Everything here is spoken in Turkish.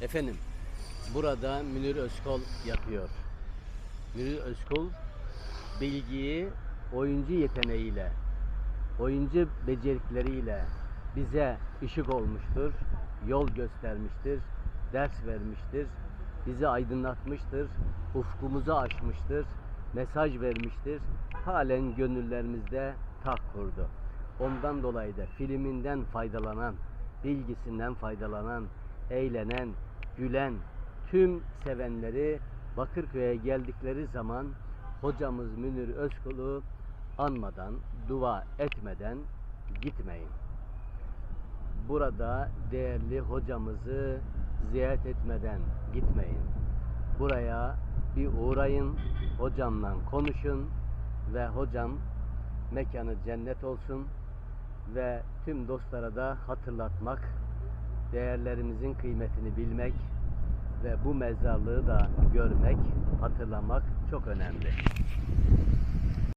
Efendim, burada Münir Özkol yapıyor. Münir Özkol bilgiyi oyuncu yeteneğiyle, oyuncu becerikleriyle bize ışık olmuştur, yol göstermiştir, ders vermiştir, bizi aydınlatmıştır, ufkumuzu açmıştır, mesaj vermiştir. Halen gönüllerimizde taht kurdu. Ondan dolayı da filminden faydalanan, bilgisinden faydalanan, eğlenen, gülen tüm sevenleri Bakırköy'e geldikleri zaman hocamız Münir Özkul'u anmadan, dua etmeden gitmeyin. Burada değerli hocamızı ziyaret etmeden gitmeyin. Buraya bir uğrayın, hocamla konuşun ve hocam mekanı cennet olsun ve tüm dostlara da hatırlatmak, değerlerimizin kıymetini bilmek ve bu mezarlığı da görmek, hatırlamak çok önemli.